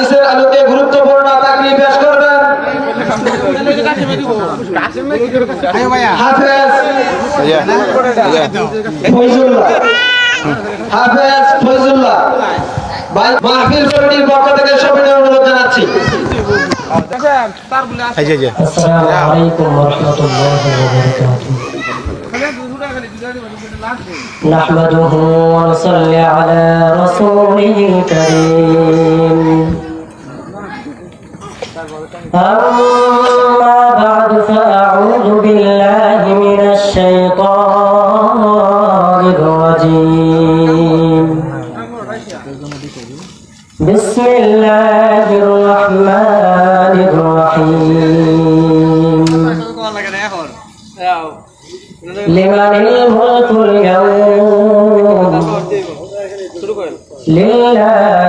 হাদিসের আলোকে গুরুত্বপূর্ণ তাকলি পেশ করবেন। হাফেজ হাফেজ জানাচ্ছি। আসসালামাইকুম أما بعد فأعوذ بالله من الشيطان الرجيم بسم الله الرحمن الرحيم لمن الملك اليوم لله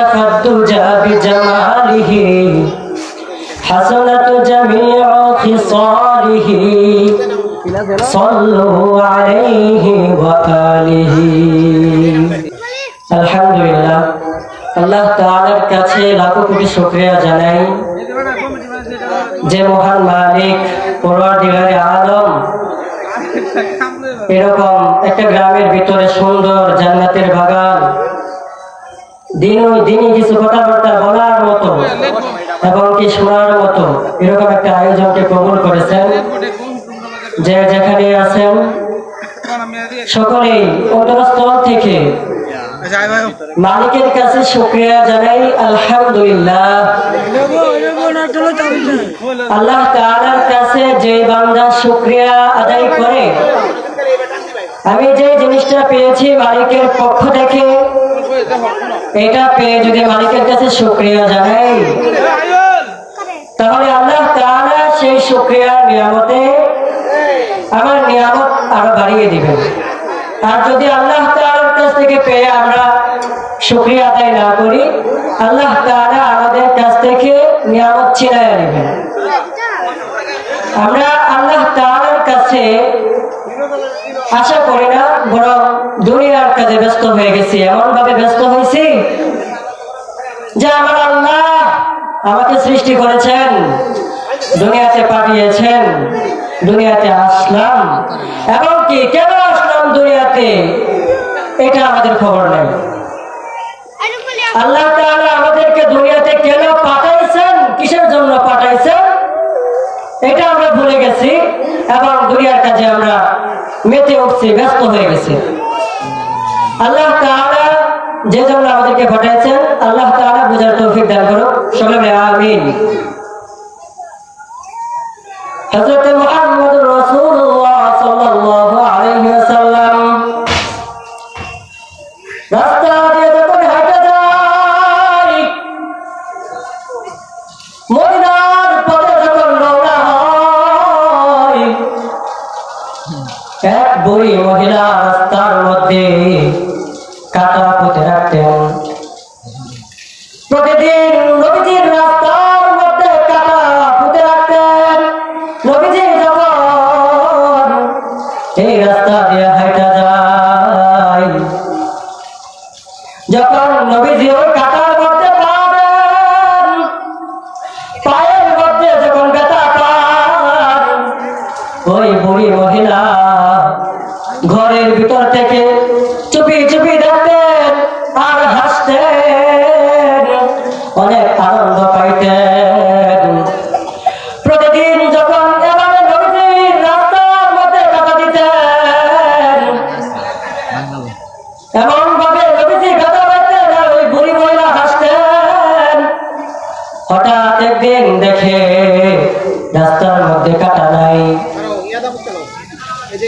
الدجى بجماله حسنت جميع خصاله صلوا عليه وآله আলহামদুলিল্লাহ আল্লাহ তাআলার কাছে লাখো কোটি শুকরিয়া জানাই যে মহান মালিক পরওয়ারদিগারে আলম এরকম একটা গ্রামের ভিতরে সুন্দর জান্নাতের বাগান দিন ওই দিনই কিছু কথাবার্তা বলার মতো, এবং কি শোনার মতো, এরকম একটা আয়োজনকে করেছেন, যে যেখানে আছেন সকলেই অন্তরস্থল থেকে মালিকের কাছে শুক্রিয়া জানাই, আলহামদুলিল্লাহ। আল্লাহ কাছে যে বান্দা শুক্রিয়া আদায় করে, আমি যে জিনিসটা পেয়েছি মালিকের পক্ষ থেকে এটা পেয়ে যদি মালিকের কাছে শুক্রিয়া জানাই, তাহলে আল্লাহ তাআলা সেই শুক্রিয়ার নিয়ামতে আমার নিয়ামত আরও বাড়িয়ে দিবেন। আর যদি আল্লাহ তাআলার কাছ থেকে পেয়ে আমরা শুক্রিয়া আদায় না করি, আল্লাহ তাআলা আমাদের কাছ থেকে নিয়ামত ছিনায় নেবেন। আমরা আল্লাহ তাআলার কাছে আশা করি না, বরং দুনিয়ার কাজে ব্যস্ত হয়ে গেছি এমন ভাবে ব্যস্ত হয়েছি যে আমার আল্লাহ আমাকে সৃষ্টি করেছেন, দুনিয়াতে পাঠিয়েছেন, দুনিয়াতে আসলাম। এবং কি কেন আসলাম দুনিয়াতে, এটা আমাদের খবর নেই। আল্লাহ তাআলা আমাদেরকে দুনিয়াতে কেন পাঠাইছেন, কিসের জন্য পাঠাইছেন, এটা আমরা ভুলে গেছি, এবং দুনিয়ার কাজে আমরা মেতে উঠছে, ব্যস্ত হয়ে গেছে। আল্লাহ তাআলা যে জন্য আমাদেরকে ঘটাইছেন, আল্লাহ তাআলা বোঝার তৌফিক দান করুন সকলে আমিন।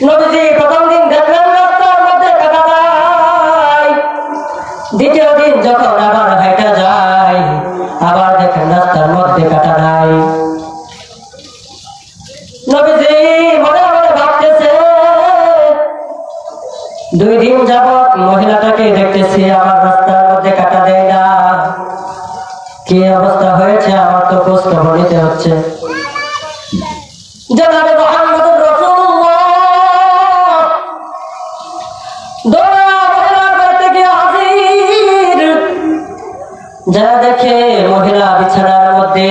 নবীজি প্রথম দিন দেখলেন রাস্তার মধ্যে কাটা নাই। দ্বিতীয় দিন যখন আবার হাইটা যায়, আবার দেখেন রাস্তার মধ্যে কাটা নাই। নবীজি মনে মনে ভাবতেছে, দুই দিন যাবত মহিলাটাকে দেখতেছি আমার রাস্তার মধ্যে কাটা দেয় না। কি অবস্থা হয়েছে আমার তো খোঁজ খবর হচ্ছে। জনাবে যারা দেখে মহিলা বিছানার মধ্যে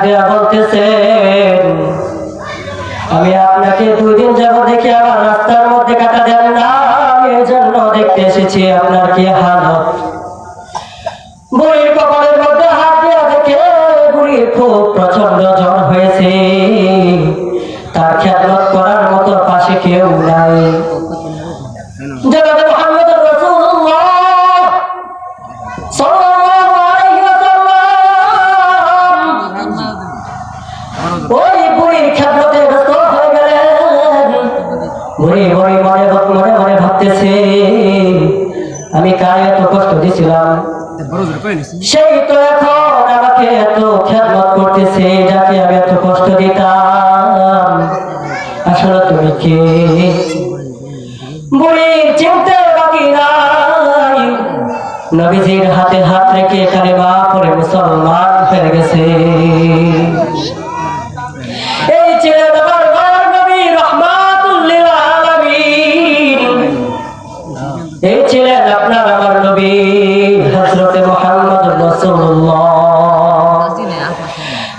ডাক দেওয়া সেই তো এখন আমাকে এত খেদমত করতেছে, যাকে আমি এত কষ্ট দিতাম। আসলে তুমি কে? বুড়ির চিনতে বাকি নাই। নবীজির হাতে হাত রেখে বা পরে মুসলমান হয়ে গেছে। রাসূলুল্লাহ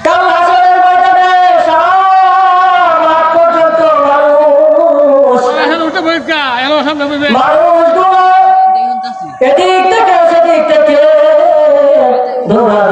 কাল হাসরের ময়দানে সারা পর্যন্ত মানুষ এদিক থেকে সেদিক থেকে। দৌড়াদৌড়ি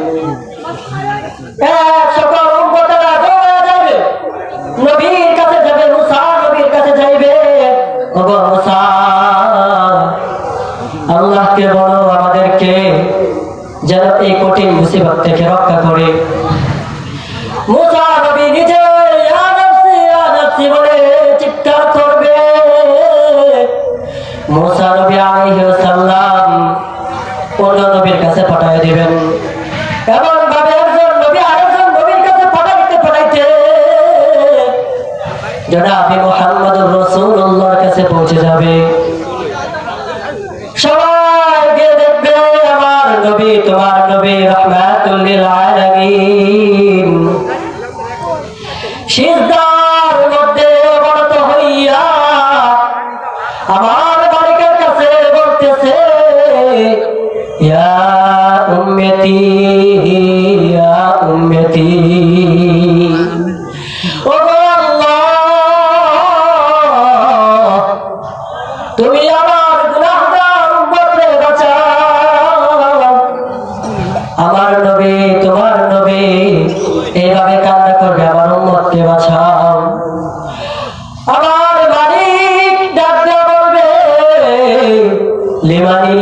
যেন এই কঠিন মুসিবত থেকে রক্ষা করে। মুসা নবী চিৎকার করবে। নবীর কাছে পাঠিয়ে ভাবে একজন নবী নবীর কাছে জনাবি মুহাম্মদুর রাসূলুল্লাহর কাছে পৌঁছে যাবে সবাই গিয়ে দেখবে আমার নবী তোমার নবী রহমাতুল লিল আলামিন। সিজদার আমার নবী, তোমার নবী। এইভাবে কান্না করবে আমার উন্মতকে বাঁচাও। আমার মালিক ডাক বলবে, লিমানিল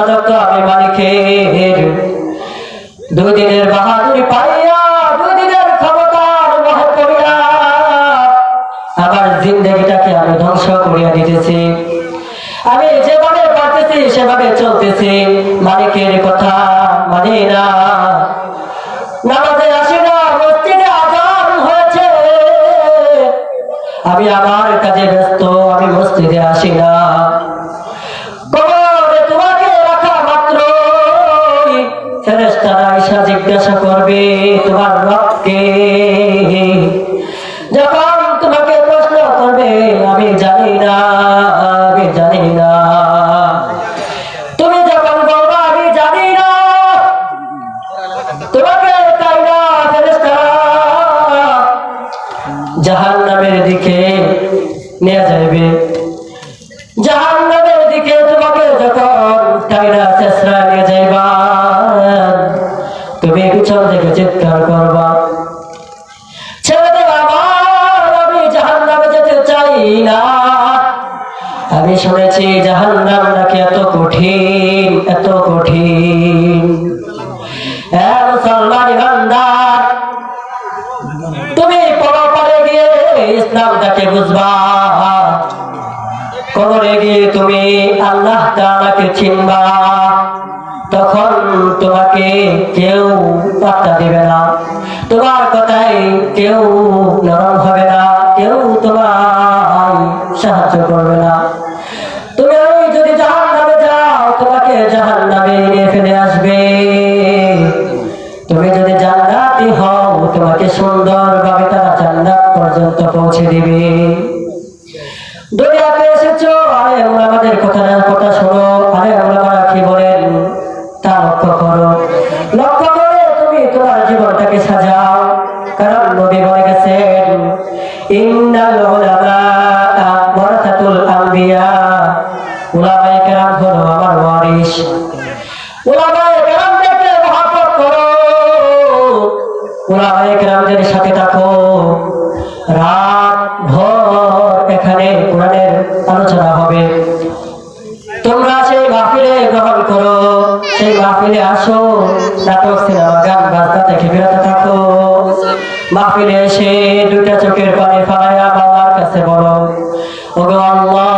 এখন রাজত্ব আমি মালিকের দুই দিনের বাহাদুরি পাইয়া দুই দিনের ক্ষমতার মোহ করিয়া আমার জিন্দগিটাকে আমি ধ্বংস করিয়া দিতেছি। আমি যেভাবে সেভাবে চলতেছি। মালিকের কথা মানে না। নামাজে আসি না, মসজিদে আজান হয়েছে। আমি আমার কাজে ব্যস্ত, আমি মসজিদে আসি না। জিজ্ঞাসা করবে। তাআলাকে চিনবা, তখন তোমাকে কেউ পাত্তা দিবে না। তোমার কথায় কেউ নরম হবে না, কেউ তোমার সাহায্য করবে না। তুমি যদি জাহান নামে যাও, তোমাকে জাহান নামে নিয়ে ফেলে আসবে। তুমি যদি জান্নাতি হও, তোমাকে সুন্দরভাবে তারা জান্নাত পর্যন্ত পৌঁছে দিবে। দুনিয়াতে এসেছ আরে আমাদের কথা তা লক্ষ্য করো। লক্ষ্য করে তুমি তোমার জীবনটাকে সাজাও, কারণ নবী বলে গেছেন সাথে থাকো। রাত ভর এখানে কোরআনের আলোচনা হবে। মাহফিলে আসো, নাটক, সিনেমা, গান, বাজনা থেকে বিরত থাকো। মাহফিলে এসে দুইটা চোখের পানি ফালাইয়া বাবার কাছে বলো, ওগো আল্লাহ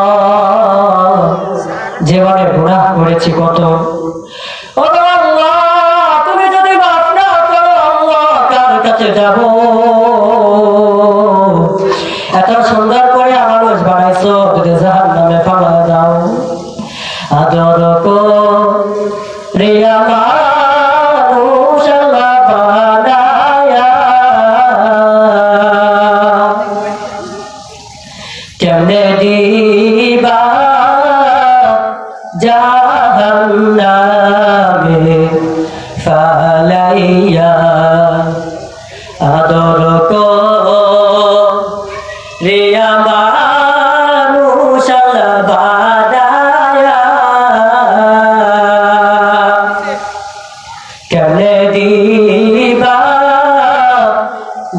জীবনে গুনাহ করেছি কত? যাব? এত সুন্দর করে মানুষ বানাইছো, যদি জাহান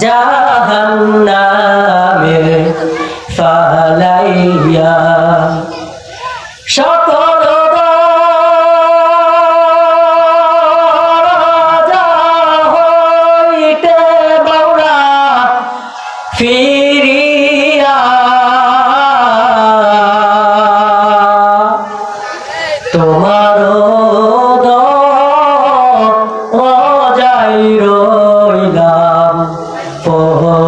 জাহান্নামে। পড়িয়া